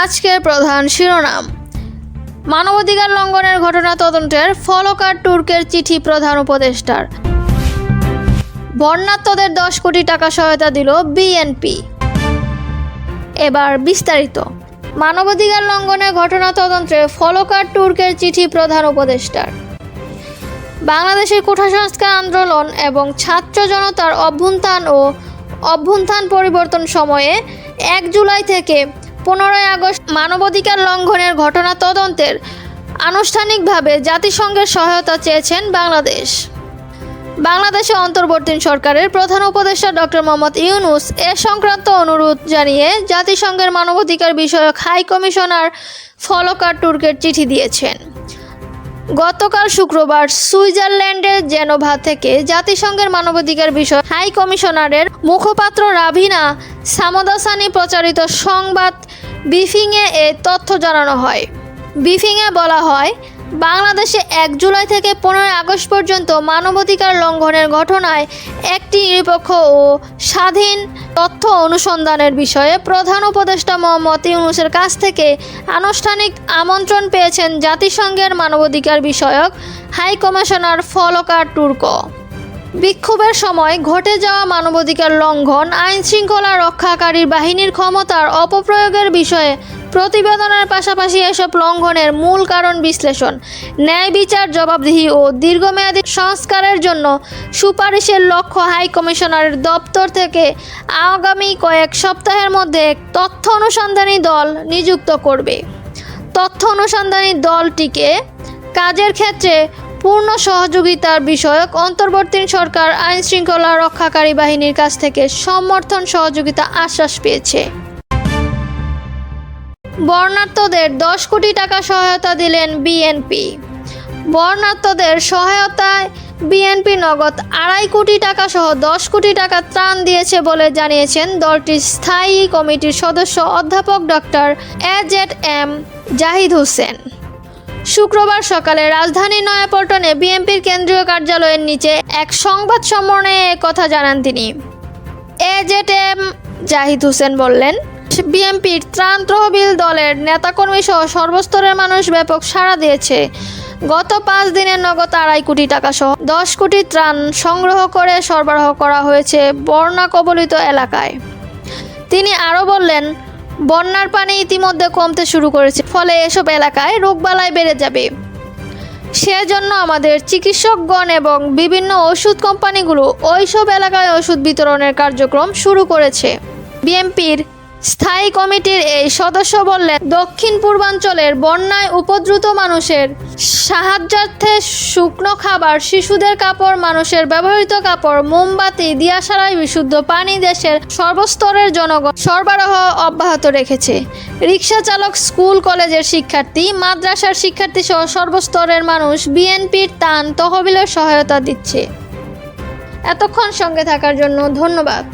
আজকের প্রধান শিরোনাম। মানবাধিকার লঙ্ঘনের ঘটনা তদন্তের ফলকার তুর্কের চিঠি প্রধান উপদেষ্টার। বন্যাত্মদের দশ কোটি টাকা সহায়তা দিল বিএনপি। এবার বিস্তারিত। মানবাধিকার লঙ্ঘনের ঘটনা তদন্তে ফলকার তুর্কের চিঠি প্রধান উপদেষ্টার। বাংলাদেশের কোঠা সংস্কার আন্দোলন এবং ছাত্র জনতার অভ্যুত্থান ও অভ্যুত্থান পরিবর্তন সময়ে এক জুলাই থেকে পনেরোই আগস্ট মানবাধিকার লঙ্ঘনের ঘটনা তদন্তের আনুষ্ঠানিকভাবে জাতিসংঘের সহায়তা চেয়েছেন বাংলাদেশ। বাংলাদেশে অন্তর্বর্তী সরকারের প্রধান উপদেষ্টা ডক্টর মোহাম্মদ ইউনুস এ সংক্রান্ত অনুরোধ জানিয়ে জাতিসংঘের মানবাধিকার বিষয়ক হাই কমিশনার ফলকার তুর্কের চিঠি দিয়েছেন। গতকাল শুক্রবার সুইজারল্যান্ডের জেনোভা থেকে জাতিসংঘের মানবাধিকার বিষয় হাই কমিশনারের মুখপাত্র রাভিনা সামদাসানি প্রচারিত সংবাদ ব্রিফিংয়ে এ তথ্য জানানো হয়। ব্রিফিংয়ে বলা হয়, বাংলাদেশে এক জুলাই থেকে পনেরোই আগস্ট পর্যন্ত মানবাধিকার লঙ্ঘনের ঘটনায় একটি নিরপেক্ষ ও স্বাধীন তথ্য অনুসন্ধানের বিষয়ে প্রধান উপদেষ্টা মোহাম্মদ ইউনুসের কাছ থেকে আনুষ্ঠানিক আমন্ত্রণ পেয়েছেন জাতিসংঘের মানবাধিকার বিষয়ক হাই কমিশনার ফলকার তুর্ক বিক্ষোভের সময় ঘটে যাওয়া মানবাধিকার লঙ্ঘন, আইন শৃঙ্খলা রক্ষাকারী বাহিনীর ক্ষমতার অপপ্রয়োগের বিষয়ে প্রতিবেদনের পাশাপাশি এসব লঙ্ঘনের মূল কারণ বিশ্লেষণ, ন্যায় বিচার জবাবদিহি ও দীর্ঘমেয়াদী সংস্কারের জন্য সুপারিশের লক্ষ্য হাই কমিশনারের দপ্তর থেকে আগামী কয়েক সপ্তাহের মধ্যে তথ্য অনুসন্ধানী দল নিযুক্ত করবে। তথ্য অনুসন্ধানী দলটিকে কাজের ক্ষেত্রে পূর্ণ সহযোগিতার বিষয়ক অন্তর্বর্তী সরকার আইন শৃঙ্খলা রক্ষাকারী বাহিনীর কাছ থেকে সমর্থন সহযোগিতা আশ্বাস পেয়েছে। বর্ণার্থদের দশ কোটি টাকা সহায়তা দিলেন বিএনপি। বর্ণার্থদের সহায়তায় বিএনপি নগদ আড়াই কোটি টাকা সহ দশ কোটি টাকা ত্রাণ দিয়েছে বলে জানিয়েছেন দলটির স্থায়ী কমিটির সদস্য অধ্যাপক doctor A Z M Zahid Hossain. শুক্রবার সকালে রাজধানী নয়াপল্টনে বিএনপির কেন্দ্রীয় কার্যালয়ের নিচে এক সংবাদ সম্মেলনে এ কথা জানান তিনি। এজেড এম জাহিদ হোসেন বললেন, বিএনপির ত্রাণ তহবিল দলের নেতাকর্মী সহ সর্বস্তরের মানুষ ব্যাপক সাড়া দিয়েছে। গত পাঁচ দিনের নগদ আড়াই কোটি টাকা সহ দশ কোটি ত্রাণ সংগ্রহ করে সরবরাহ করা হয়েছে বন্যা কবলিত এলাকায়। তিনি আরও বললেন বন্যার পানি ইতিমধ্যে কমতে শুরু করেছে, ফলে এসব এলাকায় রোগবালাই বেড়ে যাবে। সেজন্য আমাদের চিকিৎসকগণ এবং বিভিন্ন ওষুধ কোম্পানিগুলো ওইসব এলাকায় ওষুধ বিতরণের কার্যক্রম শুরু করেছে। বিএনপির স্থায়ী কমিটির এই সদস্য বললেন, দক্ষিণ পূর্বাঞ্চলের বন্যায় উপদ্রুত মানুষের সাহায্যার্থে শুকনো খাবার, শিশুদের কাপড়, মানুষের ব্যবহৃত কাপড়, মোমবাতি দিয়াশারাই বিশুদ্ধ পানি দেশের সর্বস্তরের জনগণ সরবরাহ অব্যাহত রেখেছে। রিক্সা চালক, স্কুল, কলেজের শিক্ষার্থী, মাদ্রাসার শিক্ষার্থী সহ সর্বস্তরের মানুষ বিএনপির তান তহবিলের সহায়তা দিচ্ছে। এতক্ষণ সঙ্গে থাকার জন্য ধন্যবাদ।